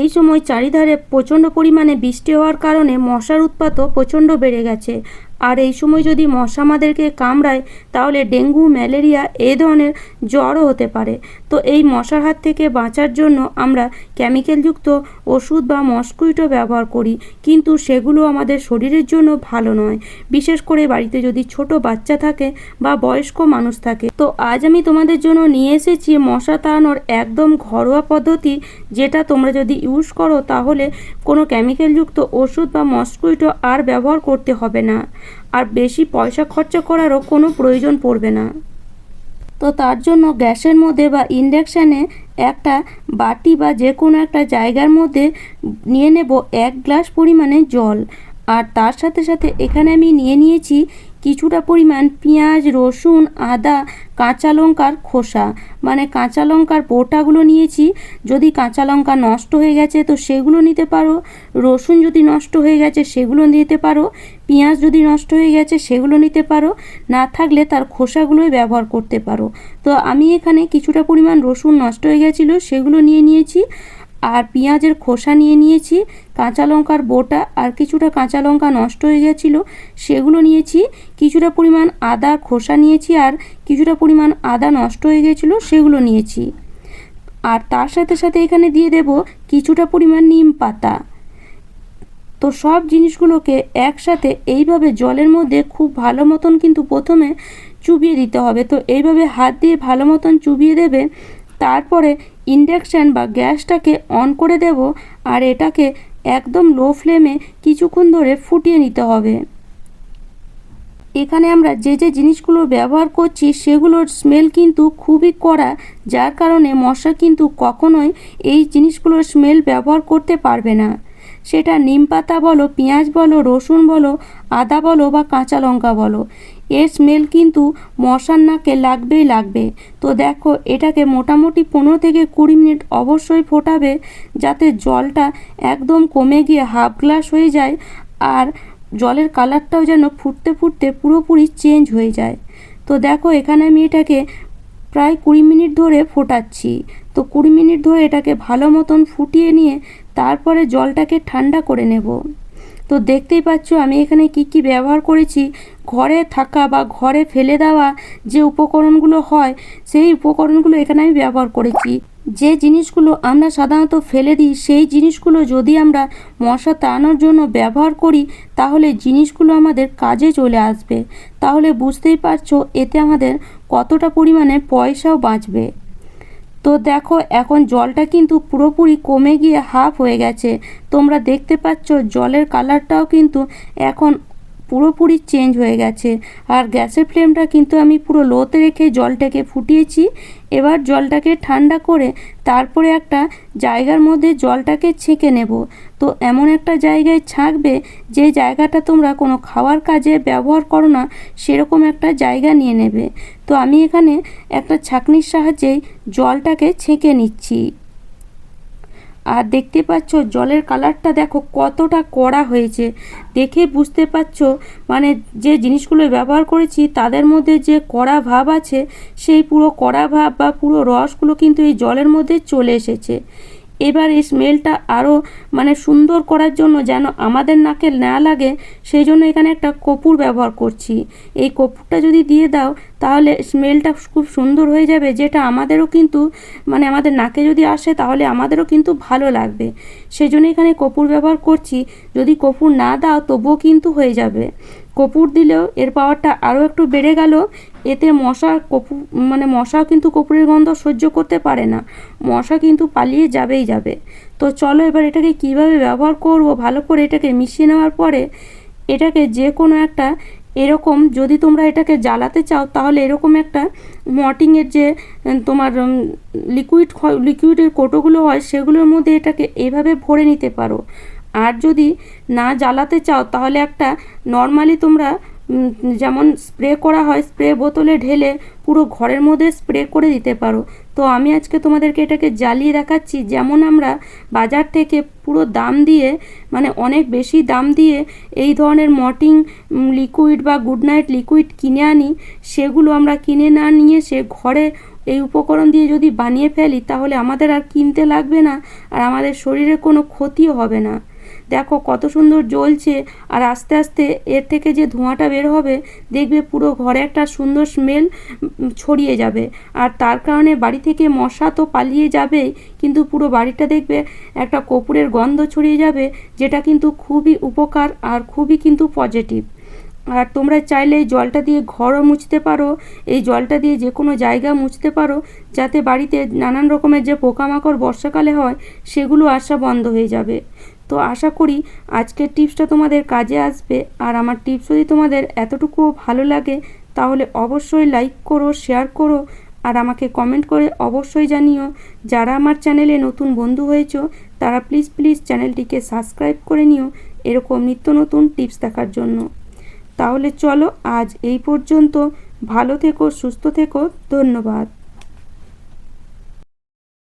এই সময় চারিধারে প্রচণ্ড পরিমাণে বৃষ্টি হওয়ার কারণে মশার উৎপাতও প্রচণ্ড বেড়ে গেছে। আর এই সময় যদি মশা আমাদেরকে কামড়ায়, তাহলে ডেঙ্গু, ম্যালেরিয়া এই ধরনের জ্বরও হতে পারে। তো এই মশার হাত থেকে বাঁচার জন্য আমরা কেমিক্যালযুক্ত ওষুধ বা মস্কুইটো ব্যবহার করি, কিন্তু সেগুলো আমাদের শরীরের জন্য ভালো নয়। বিশেষ করে বাড়িতে যদি ছোট বাচ্চা থাকে বা বয়স্ক মানুষ থাকে। তো আজ আমি তোমাদের জন্য নিয়ে এসেছি মশা তাড়ানোর একদম ঘরোয়া পদ্ধতি, যেটা তোমরা যদি ইউজ করো, তাহলে কোনো কেমিক্যালযুক্ত ওষুধ বা মস্কুইটো আর ব্যবহার করতে হবে না। আর বেশি পয়সা খরচা করারও কোনো প্রয়োজন পড়বে না। তো তার জন্য গ্যাসের মধ্যে বা ইন্ডাকশানে একটা বাটি বা যে কোনো একটা জায়গার মধ্যে নিয়ে নেব এক গ্লাস পরিমাণে জল। আর তার সাথে সাথে এখানে আমি নিয়ে নিয়েছি কিছুটা পরিমাণ পেঁয়াজ, রসুন, আদা, কাঁচা লঙ্কার খোসা। মানে কাঁচা লঙ্কার বোটাগুলো নিয়েছি। যদি কাঁচা লঙ্কা নষ্ট হয়ে গেছে তো সেগুলো নিতে পারো। রসুন যদি নষ্ট হয়ে গেছে সেগুলো নিতে পারো। পেঁয়াজ যদি নষ্ট হয়ে গেছে সেগুলো নিতে পারো। না থাকলে তার খোসাগুলোই ব্যবহার করতে পারো। তো আমি এখানে কিছুটা পরিমাণ রসুন নষ্ট হয়ে গেছিল, সেগুলো নিয়ে নিয়েছি। আর পেঁয়াজের খোসা নিয়ে নিয়েছি, কাঁচা লঙ্কার বোটা আর কিছুটা কাঁচা লঙ্কা নষ্ট হয়ে গেছিল, সেগুলো নিয়েছি, কিছুটা পরিমাণ আদা খোসা নিয়েছি আর কিছুটা পরিমাণ আদা নষ্ট হয়ে গেছিল, সেগুলো নিয়েছি। আর তার সাথে সাথে এখানে দিয়ে দেব কিছুটা পরিমাণ নিম পাতা। তো সব জিনিসগুলোকে একসাথে এইভাবে জলের মধ্যে খুব ভালো মতন কিন্তু প্রথমে চুবিয়ে দিতে হবে। তো এইভাবে হাত দিয়ে ভালো মতন চুবিয়ে দেবে তারপরে ইন্ডাকশান বা গ্যাসটাকে অন করে দেব আর এটাকে একদম লো ফ্লেমে কিছুক্ষণ ধরে ফুটিয়ে নিতে হবে। এখানে আমরা যে যে জিনিসগুলো ব্যবহার করছি সেগুলোর স্মেল কিন্তু খুবই কড়া, যার কারণে মশা কিন্তু কখনোই এই জিনিসগুলোর স্মেল ব্যবহার করতে পারবে না। সেটা নিম পাতা বলো, পেঁয়াজ বলো, রসুন বলো, আদা বলো বা কাঁচা লঙ্কা বলো। এর স্মেল কিন্তু মশার নাকে লাগবেই লাগবে। তো দেখো, এটাকে মোটামুটি পনেরো থেকে কুড়ি মিনিট অবশ্যই ফোটাবে যাতে জলটা একদম কমে গিয়ে হাফ গ্লাস হয়ে যায় আর জলের কালারটাও যেন ফুটতে ফুটতে পুরোপুরি চেঞ্জ হয়ে যায়। তো দেখো, এখানে আমি এটাকে প্রায় কুড়ি মিনিট ধরে ফোটাচ্ছি। তো কুড়ি মিনিট ধরে এটাকে ভালো মতন ফুটিয়ে নিয়ে তারপরে জলটাকে ঠান্ডা করে নেব। তো দেখতেই পাচ্ছ আমি এখানে কি কি ব্যবহার করেছি। ঘরে থাকা বা ঘরে ফেলে দেওয়া যে উপকরণগুলো হয়, সেই উপকরণগুলো এখানে আমি ব্যবহার করেছি। যে জিনিসগুলো আমরা সাধারণত ফেলে দিই, সেই জিনিসগুলো যদি আমরা মশা তাড়ানোর জন্য ব্যবহার করি, তাহলে জিনিসগুলো আমাদের কাজে চলে আসবে। তাহলে বুঝতেই পারছ, এতে আমাদের কতটা পরিমাণে পয়সাও বাঁচবে। তো দেখো, এখন জলটা কিন্তু পুরোপুরি কমে গিয়ে হাফ হয়ে গেছে। তোমরা দেখতে পাচ্ছ, জলের কালারটাও কিন্তু এখন পুরোপুরি চেঞ্জ হয়ে গেছে। আর গ্যাসের ফ্লেমটা কিন্তু আমি পুরো লোতে রেখে জলটাকে ফুটিয়েছি। এবার জলটাকে ঠান্ডা করে তারপরে একটা জায়গার মধ্যে জলটাকে ছেঁকে নেব। তো এমন একটা জায়গায় ছাঁকবে, যে জায়গাটা তোমরা কোনো খাওয়ার কাজে ব্যবহার করো না, সেরকম একটা জায়গা নিয়ে নেবে। তো আমি এখানে একটা ছাঁকনির সাহায্যেই জলটাকে ছেঁকে নিচ্ছি। আর দেখতে পাচ্ছ জলের কালারটা দেখো কতটা কড়া হয়েছে। দেখে বুঝতে পারছ মানে যে জিনিসগুলো ব্যবহার করেছি তাদের মধ্যে যে কড়া ভাব আছে, সেই পুরো কড়া ভাব বা পুরো রসগুলো কিন্তু এই জলের মধ্যে চলে এসেছে। এবার এই স্মেলটা আরও মানে সুন্দর করার জন্য যেন আমাদের নাকে না লাগে, সেই জন্য এখানে একটা কপুর ব্যবহার করছি। এই কপুরটা যদি দিয়ে দাও তাহলে স্মেলটা খুব সুন্দর হয়ে যাবে, যেটা আমাদেরও কিন্তু মানে আমাদের নাকে যদি আসে তাহলে আমাদেরও কিন্তু ভালো লাগবে। সেই জন্য এখানে কপুর ব্যবহার করছি। যদি কপুর না দাও তবুও কিন্তু হয়ে যাবে। কপুর দিলেও এর পাওয়ারটা আরও একটু বেড়ে গেল। এতে মশা কপু মানে মশাও কিন্তু কপুরের গন্ধ সহ্য করতে পারে না। মশা কিন্তু পালিয়ে যাবেই যাবে। তো চলো এবার এটাকে কীভাবে ব্যবহার করব ভালো করে এটাকে মিশিয়ে নেওয়ার পরে, এটাকে যে কোনো একটা এরকম যদি তোমরা এটাকে জ্বালাতে চাও, তাহলে এরকম একটা মটিংয়ের যে তোমার লিকুইড লিকুইডের কোটোগুলো হয়, সেগুলোর মধ্যে এটাকে এভাবে ভরে নিতে পারো। আর যদি না জ্বালাতে চাও, তাহলে একটা নর্মালি তোমরা যেমন স্প্রে করা হয়, স্প্রে বোতলে ঢেলে পুরো ঘরের মধ্যে স্প্রে করে দিতে পারো। তো আমি আজকে তোমাদেরকে এটাকে জ্বালিয়ে দেখাচ্ছি, যেমন আমরা বাজার থেকে পুরো দাম দিয়ে মানে অনেক বেশি দাম দিয়ে এই ধরনের মর্টিং লিকুইড বা গুড নাইট লিকুইড কিনে আনি। সেগুলো আমরা কিনে না নিয়ে সে ঘরে এই উপকরণ দিয়ে যদি বানিয়ে ফেলি, তাহলে আমাদের আর কিনতে লাগবে না, আর আমাদের শরীরে কোনো ক্ষতিও হবে না। দেখো কত সুন্দর জ্বলছে আর আস্তে আস্তে এর থেকে যে ধোঁয়াটা বের হবে, দেখবে পুরো ঘরে একটা সুন্দর স্মেল ছড়িয়ে যাবে। আর তার কারণে বাড়ি থেকে মশা তো পালিয়ে যাবেই, কিন্তু পুরো বাড়িটা দেখবে একটা কপুরের গন্ধ ছড়িয়ে যাবে, যেটা কিন্তু খুবই উপকার আর খুবই কিন্তু পজিটিভ আর তোমরা চাইলে এই জলটা দিয়ে ঘরও মুছতে পারো, এই জলটা দিয়ে যে কোনো জায়গা মুছতে পারো, যাতে বাড়িতে নানান রকমের যে পোকামাকড় বর্ষাকালে হয়, সেগুলো আসা বন্ধ হয়ে যাবে। তো আশা করি আজকের টিপসটা তোমাদের কাজে আসবে, আর আমার টিপস যদি তোমাদের এতটুকুও ভালো লাগে, তাহলে অবশ্যই লাইক করো, শেয়ার করো, আর আমাকে কমেন্ট করে অবশ্যই জানিও। যারা আমার চ্যানেলে নতুন বন্ধু হয়েছো, তারা প্লিজ প্লিজ চ্যানেলটিকে সাবস্ক্রাইব করে নিও। এরকম নিত্য নতুন টিপস দেখার জন্য। তাহলে চলো আজ এই পর্যন্ত। ভালো থেকো সুস্থ থেকো। ধন্যবাদ।